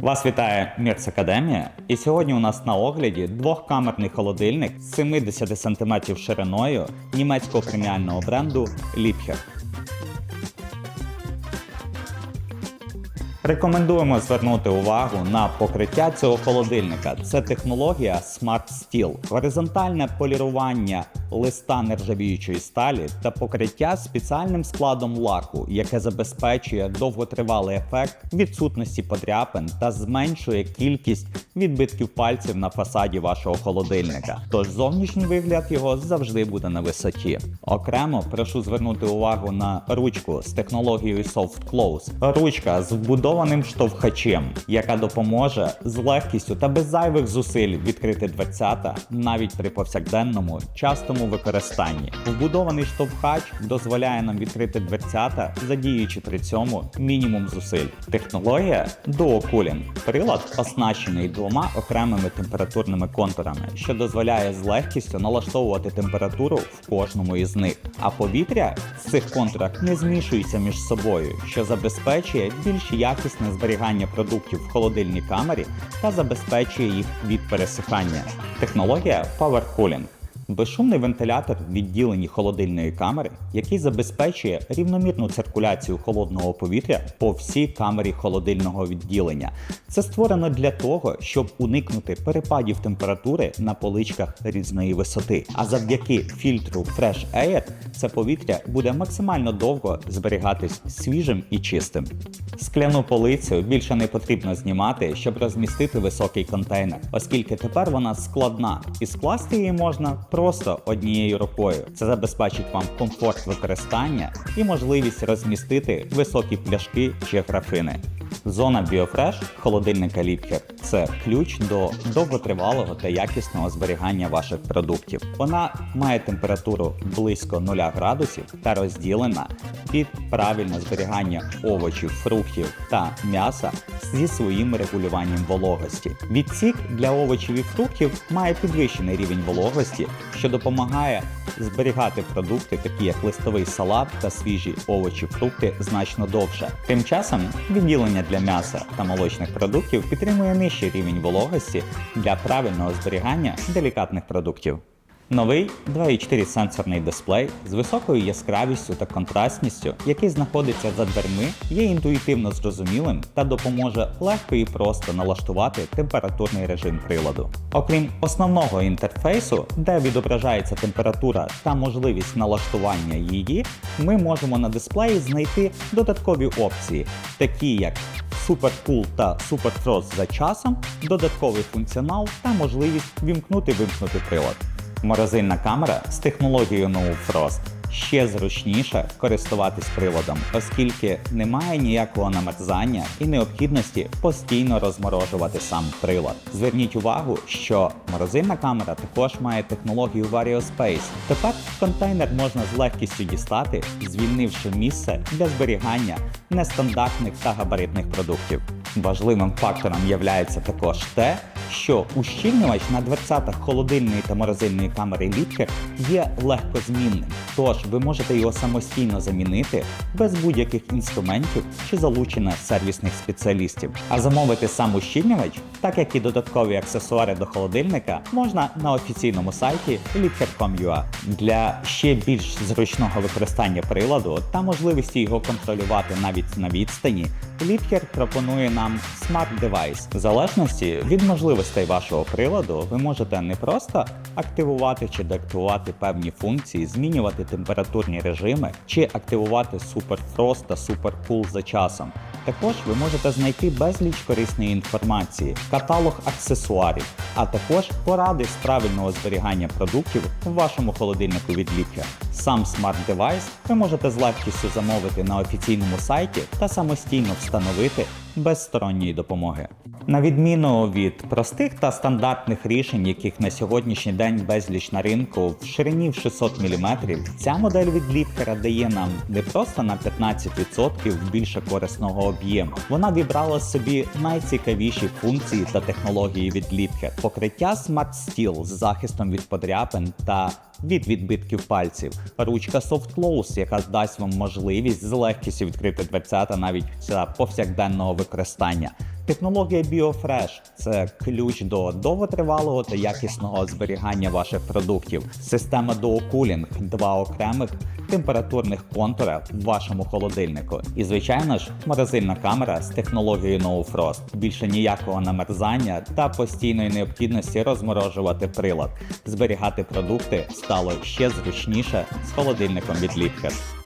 Вас вітає Мірц Академія, і сьогодні у нас на огляді двохкамерний холодильник з 70 см шириною німецького преміального бренду Liebherr. Рекомендуємо звернути увагу на покриття цього холодильника. Це технологія Smart Steel, горизонтальне полірування листа нержавіючої сталі та покриття спеціальним складом лаку, яке забезпечує довготривалий ефект відсутності подряпин та зменшує кількість відбитків пальців на фасаді вашого холодильника. Тож зовнішній вигляд його завжди буде на висоті. Окремо прошу звернути увагу на ручку з технологією Soft Close. Ручка з вбудованим штовхачем, яка допоможе з легкістю та без зайвих зусиль відкрити дверцята навіть при повсякденному частому використанні. Вбудований штовхач дозволяє нам відкрити дверцята, задіючи при цьому мінімум зусиль. Технологія Duo Cooling. Прилад оснащений двома окремими температурними контурами, що дозволяє з легкістю налаштовувати температуру в кожному із них. А повітря з цих контурах не змішується між собою, що забезпечує більш якісне зберігання продуктів в холодильній камері та забезпечує їх від пересихання. Технологія Power Cooling. Безшумний вентилятор в відділенні холодильної камери, який забезпечує рівномірну циркуляцію холодного повітря по всій камері холодильного відділення. Це створено для того, щоб уникнути перепадів температури на поличках різної висоти. А завдяки фільтру Fresh Air це повітря буде максимально довго зберігатись свіжим і чистим. Скляну полицю більше не потрібно знімати, щоб розмістити високий контейнер, оскільки тепер вона складна і скласти її можна просто однією рукою. Це забезпечить вам комфорт використання і можливість розмістити високі пляшки чи графини. Зона BioFresh холодильника Liebherr – це ключ до довготривалого та якісного зберігання ваших продуктів. Вона має температуру близько 0 градусів та розділена під правильне зберігання овочів, фруктів та м'яса зі своїм регулюванням вологості. Відсік для овочів і фруктів має підвищений рівень вологості, що допомагає зберігати продукти, такі як листовий салат та свіжі овочі, фрукти значно довше. Тим часом відділення для м'яса та молочних продуктів підтримує нижчий рівень вологості для правильного зберігання делікатних продуктів. Новий 2.4 сенсорний дисплей з високою яскравістю та контрастністю, який знаходиться за дверми, є інтуїтивно зрозумілим та допоможе легко і просто налаштувати температурний режим приладу. Окрім основного інтерфейсу, де відображається температура та можливість налаштування її, ми можемо на дисплеї знайти додаткові опції, такі як Super Cool та Super Frost за часом, додатковий функціонал та можливість вімкнути-вимкнути прилад. Морозильна камера з технологією No Frost ще зручніше користуватись приладом, оскільки немає ніякого намерзання і необхідності постійно розморожувати сам прилад. Зверніть увагу, що морозильна камера також має технологію VarioSpace. Тепер контейнер можна з легкістю дістати, звільнивши місце для зберігання нестандартних та габаритних продуктів. Важливим фактором є також те, що ущільнювач на дверцятах холодильної та морозильної камери Liebherr є легкозмінним, тож ви можете його самостійно замінити без будь-яких інструментів чи залучення сервісних спеціалістів. А замовити сам ущільнювач, так як і додаткові аксесуари до холодильника, можна на офіційному сайті liebherr.com.ua. Для ще більш зручного використання приладу та можливості його контролювати навіть на відстані. Liebherr пропонує нам Device. В залежності від можливостей вашого приладу, ви можете не просто активувати чи деактивувати певні функції, змінювати температурні режими чи активувати Frost та Cool за часом. Також ви можете знайти безліч корисної інформації, каталог аксесуарів, а також поради з правильного зберігання продуктів в вашому холодильнику від Liebherr. Сам Device ви можете з легкістю замовити на офіційному сайті та самостійно встановити без сторонньої допомоги. На відміну від простих та стандартних рішень, яких на сьогоднішній день безліч на ринку в ширині в 600 мм, ця модель від Liebherr дає нам не просто на 15% більше корисного об'єму. Вона вібрала собі найцікавіші функції та технології від Liebherr. Покриття Smart Steel з захистом від подряпин та від відбитків пальців, ручка Soft Close, яка дасть вам можливість з легкістю відкрити дверцята навіть за повсякденного використання. Технологія BioFresh – це ключ до довготривалого та якісного зберігання ваших продуктів. Система Dual – два окремих температурних контура в вашому холодильнику. І звичайно ж, морозильна камера з технологією No Frost. Більше ніякого намерзання та постійної необхідності розморожувати прилад. Зберігати продукти стало ще зручніше з холодильником від Liebherr.